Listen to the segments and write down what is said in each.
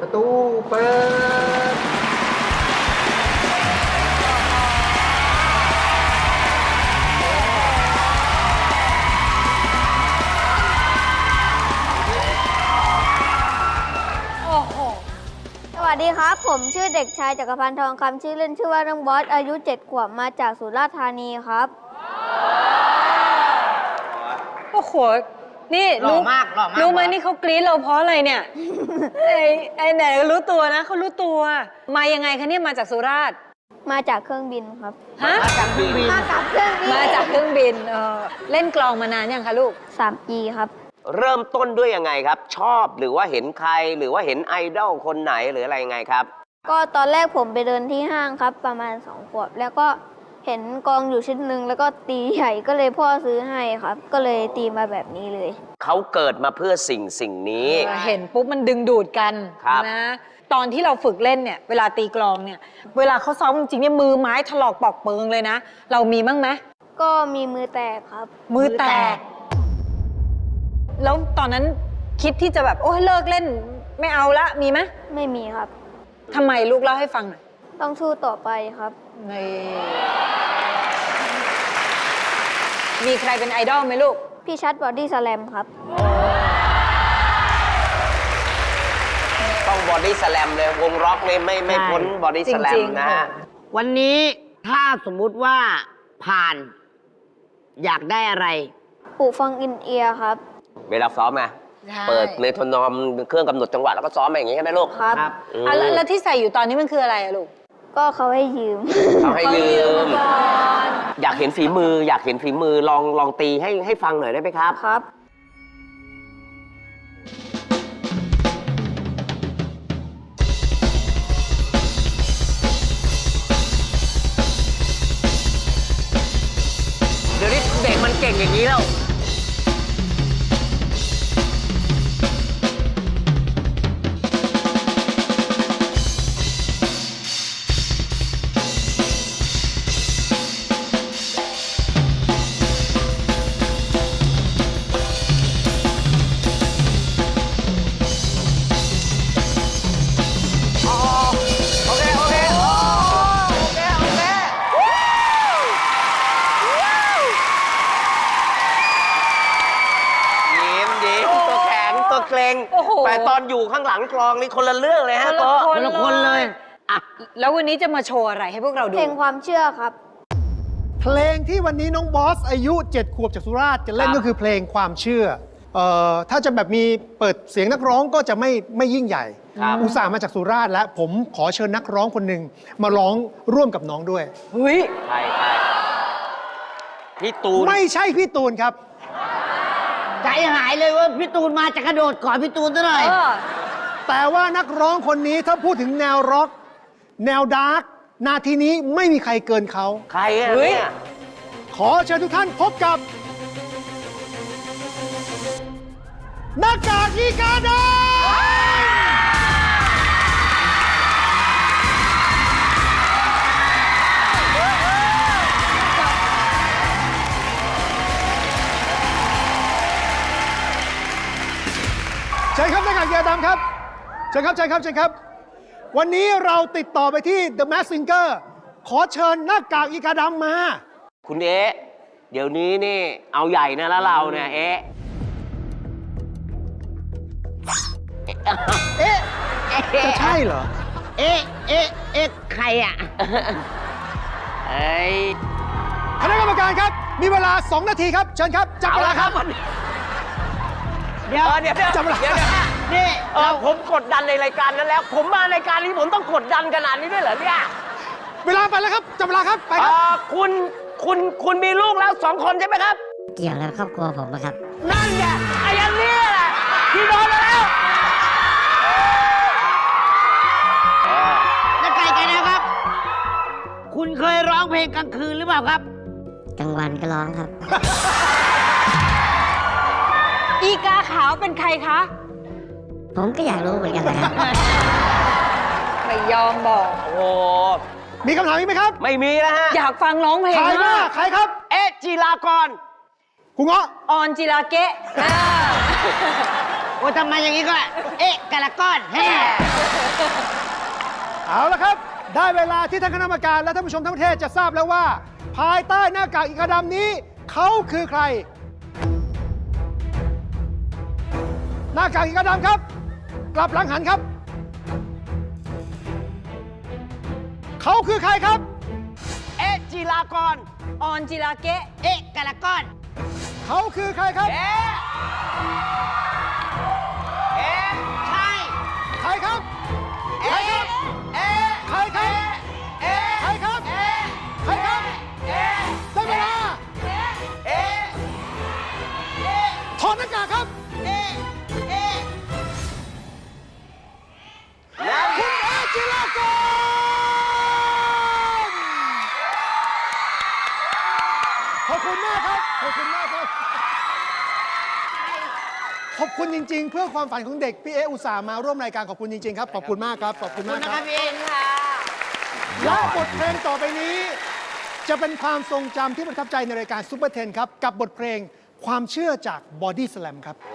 ประตูเปิด โอ้โห สวัสดีครับ ผมชื่อเด็กชายจักรพันธ์ทองคำชื่อเล่นชื่อว่าน้องบอส อายุ7ขวบมาจากสุราษฎร์ธานีครับ โอ้โห นี่หล่อมากหล่อมากรู้ไหมบอส นี่เขากรี๊ดเราเพราะอะไรเนี่ย ไอ้ไอ้ไหนรู้ตัวนะเขารู้ตัว มายังไงคะเนี่ยมาจากสุราษฎร์มาจากเครื่องบินครับ ฮะ จากเครื่องบินมากับเครื่องบินมาจากเครื่องบินเออเล่นกลองมานานยังคะลูก 3 ปีครับ เริ่มต้นด้วยยังไงครับ ชอบหรือว่าเห็นใครหรือว่าเห็นไอดอลคนไหนหรืออะไรยังไงครับ ก็ตอนแรกผมไปเดินที่ห้างครับ ประมาณ 2 ขวบ แล้วก็ เห็นกองอยู่ชิ้นหนึ่งแล้วก็ตีใหญ่ก็เลยพ่อซื้อให้ครับ ก็เลยตีมาแบบนี้เลย เขาเกิดมาเพื่อสิ่งสิ่งนี้เออเห็นปุ๊บมันดึงดูดกันครับ นะ ตอนที่เราฝึกเล่นเนี่ย เวลาตีกลองเนี่ย เวลาเขาซ้อมจริงๆเนี่ยมือไม้ถลอกปอกเปิงเลยนะ เรามีบ้างไหมก็มีมือแตกครับ มือแตก แล้วตอนนั้นคิดที่จะแบบโอ้ยเลิกเล่น ไม่เอาละมีไหมไม่มีครับทำไมลูกเล่าให้ฟังหน่อยต้องสู้ต่อไปครับ นี่ มีใครเป็นไอดอลไหมลูก พี่ชัดบอดี้สแลมครับ ต้องบอดี้สแลมเลยวงร็อกนี่ไม่ไม่ใช่พ้นบอดี้สแลจริมงๆ นะฮะ วันนี้ถ้าสมมุติว่าผ่าน อยากได้อะไร ปู่ฟังอินเอียร์ครับ เวลาซ้อมไงใช่เปิดเมโทรนอมเครื่องกำหนดจังหวะแล้วก็ซ้อมอย่างงี้ใช่ไหมลูก ครับ ครับ อืม อะแล้วแล้วที่ใส่อยู่ตอนนี้มันคืออะไรอะลูกก็เขาให้ยืม เขาให้ยืมก่อน อยากเห็นฝีมือ อยากเห็นฝีมือลองลองตีให้ให้ฟังหน่อยได้ไหมครับ ครับ เดี๋ยวนี้เด็กมันเก่งอย่างนี้แล้ว อนอยู่ข้างหลังกลองนี่คนละเรื่องเลยฮะคนละโต๊ะคนคนละคนเลยอะแล้ววันนี้จะมาโชว์อะไรให้พวกเราดูเพลงความเชื่อครับ เพลงที่วันนี้น้องบอสอายุ 7 ขวบจากสุราษฎร์จะเล่นครับก็คือเพลงความเชื่อเอ่อถ้าจะแบบมีเปิดเสียงนักร้องก็จะไม่ไม่ยิ่งใหญ่ครับอุตส่าห์มาจากสุราษฎร์แล้ว ผมขอเชิญนักร้องคนหนึ่งมาร้องร่วมกับน้องด้วยเฮ้ยใช่ใช่พี่ตูน ไม่ใช่พี่ตูนครับ ใจหายเลยว่าพี่ตูนมาจะกระโดดก่อนพี่ตูนซะหน่อย เออ แต่ว่านักร้องคนนี้ถ้าพูดถึงแนวร็อก แนวดาร์กนาทีนี้ไม่มีใครเกินเขา ใครอะเฮ้ย เนี่ยขอเชิญทุกท่านพบกับหน้ากากอีกาดำ เชิญครับหน้ากากอีกาดำครับเชิญครับเชิญครับเชิญครับ วันนี้เราติดต่อไปที่ The Mask Singer ขอเชิญหน้ากากอีกาดำมา คุณเอ๊ะเดี๋ยวนี้นี่เอาใหญ่นะแล้วเราเนี่ยเอ๊ะเอ๊ะเอ๊ะจะใช่เหรอ เอ๊ะเอ๊ะเอ๊ะใครอะเอ้ยคณะกรรมการครับ มีเวลา 2 นาทีครับ เชิญครับ จับเอาเวลาละคครัรับบวันนี้เดี๋ยวเออเดี๋ยวเดี๋ยวจับเวลาเดี๋ยวเดี๋ยว นี่เออผมกดดันในรายการนั้นแล้ว ผมมารายการนี้ผมต้องกดดันขนาดนี้ด้วยเหรอเนี่ยเวลาไปแล้วครับจับเวลาครับ ไปคเอรับ อคุณคุณคุณมีลูกแล้วสองคนใช่ไหมครับ เกี่ยวแล้วครอบครัวผมนะครับ นั่นไงไอ้อันเนี้ยแหละที่โดนมาแล้วเออนักไก่กันนะครับ คุณเคยร้องเพลงกลางคืนหรือเปล่าครับ กลางวันก็ร้องครับ อีกาขาวเป็นใครคะ ผมก็อยากรู้เหมือนกันนะครับ ไม่ยอมบอก โอ้โหมีคำถามอีกไหมครับ ไม่มีแล้วฮะอยากฟังร้องเพลงใครว่ามากใครครับเอ๊ะจีรากรคุณเงาะออนจิราเกะอ่าอ้ทำไมอย่างนี้ก็ เอ๊ะกะละก้อนแฮ่เอาละครับ ได้เวลาที่ท่านคณะกรรมการและท่านผู้ชมทั้งประเทศจะทราบแล้วว่า ภายใต้หน้ากากอีกาดำนี้ เขาคือใคร หน้ากากอีกาดำครับ กลับหลังหันครับ เขาคือใครครับ เอ๊ะจีลากร ออนจิราเกะ เอ๊ะกะละก้อน เขาคือใครครับ เอ๊ะ ขอบคุณมากครับ ขอบคุณมากครับ ขอบคุณจริง ๆ เพื่อความฝันของเด็ก พี่เออุตส่าห์มาร่วมรายการขอบคุณจริง ๆ ครับ ขอบคุณมากครับ ขอบคุณขอบมาคุกณนะคครัรับบ พี่เอ๊ะค่ะ และบทเพลงต่อไปนี้ จะเป็นความทรงจำที่ประทับใจในรายการซูเปอร์เทนครับ กับบทเพลงความเชื่อจากบอดี้ส a ลมครับโอ้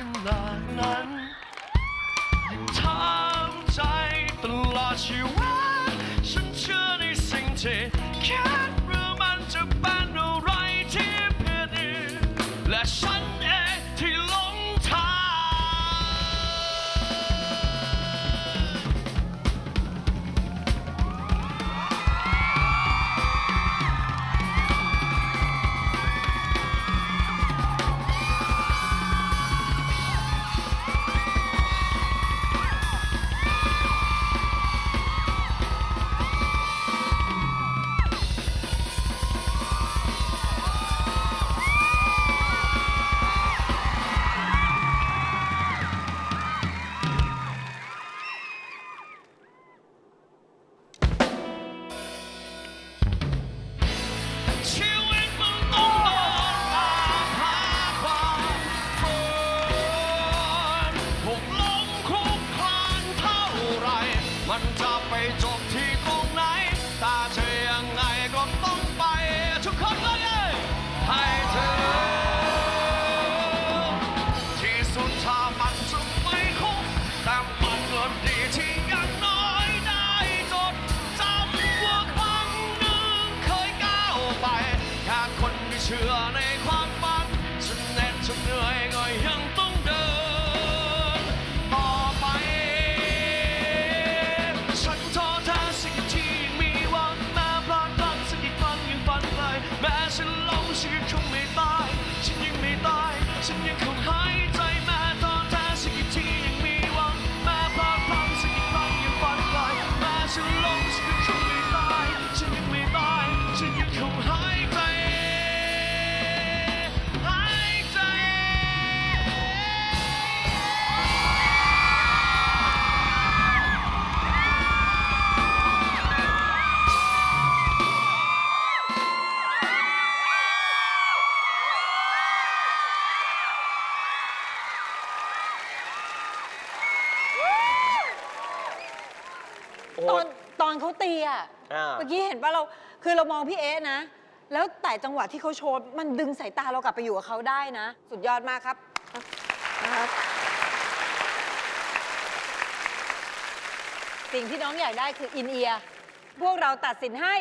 ขนาดนั้นทำใจตลอดชีวิตฉันเชื่อในสิ่งที่แค่ อนเขาตีอะอ่า เมื่อกี้เห็นว่าเราคือเรามองพี่เอ๊ะนะ แล้วแต่จังหวะที่เขาโชว์มันดึงสายตาเรากลับไปอยู่กับเขาได้นะ สุดยอดมากครับนะครับสิ่งที่น้องอยากได้คืออินเอียร์พวกเราตัดสินให้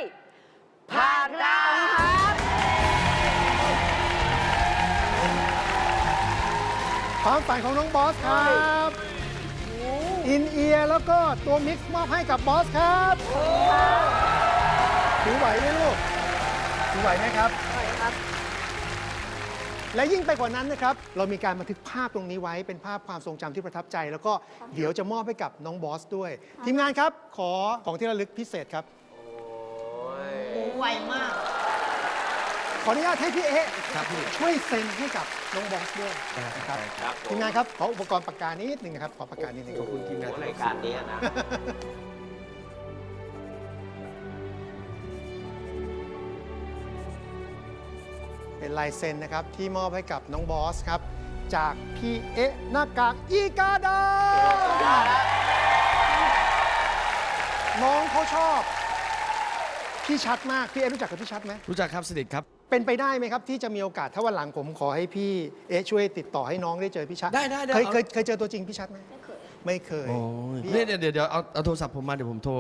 ผ่านครับครับ ความฝันของน้องบอสครับ อินเอียร์แล้วก็ตัวมิกซ์มอบให้กับบอสครับถือไหวไหมลูกถือไหวไหมครับครับ และยิ่งไปกว่านั้นนะครับ เรามีการบันทึกภาพตรงนี้ไว้เป็นภาพความทรงจำที่ประทับใจ แล้วก็เดี๋ยวจะมอบให้กับน้องบอสด้วย ทีมงานครับ ขอของที่ระลึกพิเศษครับ ไวมากข ออนุญาตให้พี่เอ๊ะครับพี่ ช่วยเซ็นให้กับน้องบอสด้วยนะครับครับผทีมมงานครับขออุปกรณ์ปากกานิดนึงนะครับขอปากกานิดนึงขอบคุณทีมงานรายการนี้นะ เป็นลายเซ็นนะครับที่มอบให้กับน้องบอสครับ จากพี่เอ๊ะหน้ากากอีกาดาน้องเขาชอบ พี่ชัดมาก พี่เอ๊ะรู้จักกับพี่ชัดไหม รู้จักครับสนิทครับ เป็นไปได้ไหมครับ ที่จะมีโอกาสถ้าวันหลังผมขอให้พี่เอ๊ะช่วยติดต่อให้น้องได้เจอพี่ชัดได้ได้ได้เคยเอา เคยเคยเจอตัวจริงพี่ชัดไหมไม่เคย โอ้ยพี่เนี่ยเดี๋ยวเดี๋ยวเดี๋ยวเอาเอาโทรศัพท์ผมมาเดี๋ยวผมโทร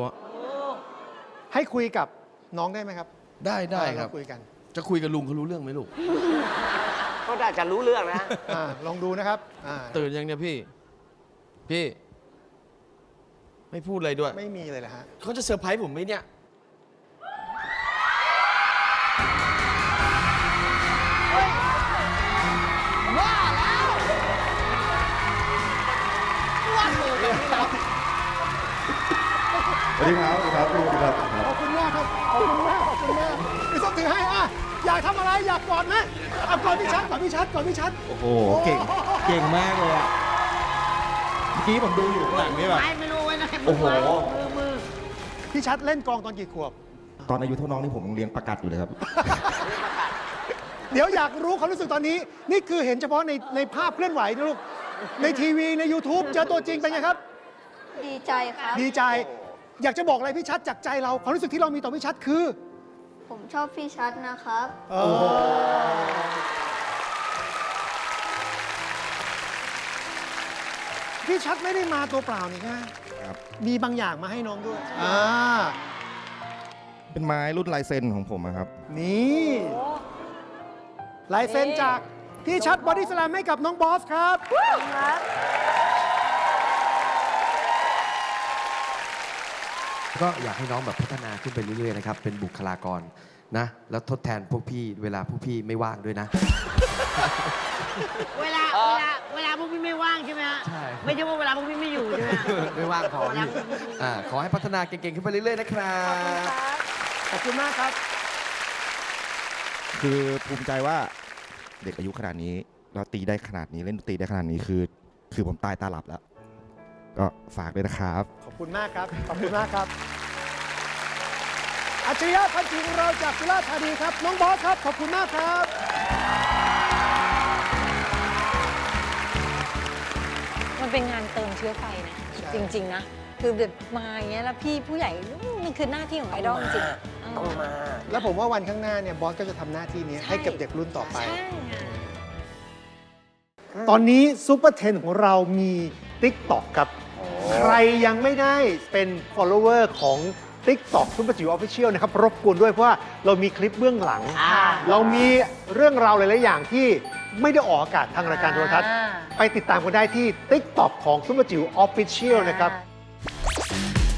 ให้คุยกับน้องได้ไหมครับได้ได้ครับ เาคุยกันจะคุยกับลุงเขารู้เรื่องไหมลูก ก็น่าจะรู้เรื่องนะ อ่าลองดูนะครับอ่าตื่นยังเนี่ยพี่ พี่ ไม่พูดอะไรด้วย ไม่มีเลยเหรอฮะเขาจะเซอร์ไพรส์ผมไหมเนี่ย สวัสดีครับสวัสดีครับสวัสดีครับขอบคุณมากครับ ขอบคุณมากขอบคุณมากพี่ส้มถือให้อะอยากทำอะไรอยากกอดไหมเอากอดพี่ชัดกอดพี่ชัดกอดพี่ชัด โอ้โหเก่งเก่งมากเลยอะเมื่อกี้ผมดูอยู่ข้างหลังนี่แบบไม่ไม่รู้ไว้นะโอ้โหมือมือพี่ชัดเล่นกลองตอนกี่ขวบ ตอนอายุเท่าน้องนี่ผมยังเลี้ยงประกัดอยู่เลยครับ เดี๋ยวอยากรู้ความรู้สึกตอนนี้ นี่คือเห็นเฉพาะในในภาพเคลื่อนไหวนะลูก ในทีวีใน YouTube เจอตัวจริงเป็นไงครับ ดีใจครับ ดีใจ อยากจะบอกอะไรพี่ชัดจากใจเราความรู้สึกที่เรามีต่อพี่ชัดคือ ผมชอบพี่ชัดนะครับเออพี่ชัดไม่ได้มาตัวเปล่านี่นะครับ มีบางอย่างมาให้น้องด้วยอ่าเป็นไม้รุ่นลายเซ็นของผมอะครับ นี่ลายเซ็นจากพี่ชัดบอดี้สแลมให้กับน้องบอสครับ ก็อยากให้น้องแบบพัฒนาขึ้นไปเรื่อยๆนะครับ เป็นบุคลากรนะ แล้วทดแทนพวกพี่เวลาพวกพี่ไม่ว่างด้วยนะ เวลาเวลาเวลาพวกพี่ไม่ว่างใช่ไหมฮะใช่ ไม่ใช่ว่าเวลาพวกพี่ไม่อยู่ใช่ไหมฮะ ไม่ว่างพอพี่อ่าขอให้พัฒนาเก่งๆขึ้นไปเรื่อยๆนะครับขอบคุณมากครับ คือภูมิใจว่าเด็กอายุขนาดนี้ เราตีได้ขนาดนี้เล่นดนตรีได้ขนาดนี้คือ คือผมตายตาหลับแล้ว ก็ฝากด้วยนะครับ ขอบคุณมากครับ ขอบคุณมากครับ อัจฉริยะพันธุ์ของเราจากสุราษฎร์ธานีครับ น้องบอสครับ ขอบคุณมากครับ มันเป็นงานเติมเชื้อไฟนะ ใช่ จริง ๆ นะ คือแบบมาอย่างเงี้ยแล้วพี่ผู้ใหญ่มันคือหน้าที่ของไอดอลจริงๆเต้องมา แล้วผมว่าวันข้างหน้าเนี่ยบอสก็จะทำหน้าที่นี้ใช่ ให้กับเด็กรุ่นต่อไป ใช่ค่ะตอนนี้ซูเปอร์เทนของเรามี TikTok ครับ ใครยังไม่ได้เป็น follower ของ TikTok ซุปเปอร์จิ๋วออฟฟิเชียลนะครับ รบกวนด้วยเพราะว่าเรามีคลิปเบื้องหลังเรามีเรื่องราวหลาย ๆ อย่างที่ไม่ได้ออกอากาศทางรายการโทรทัศน์ อ่า ไปติดตามกันได้ที่ TikTok ของซุปเปอร์จิ๋วออฟฟิเชียลนะครับ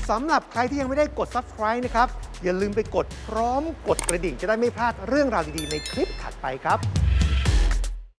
สำหรับใครที่ยังไม่ได้กด subscribe นะครับ อย่าลืมไปกดพร้อมกดกระดิ่งจะได้ไม่พลาดเรื่องราวดี ๆ ในคลิปถัดไปครับ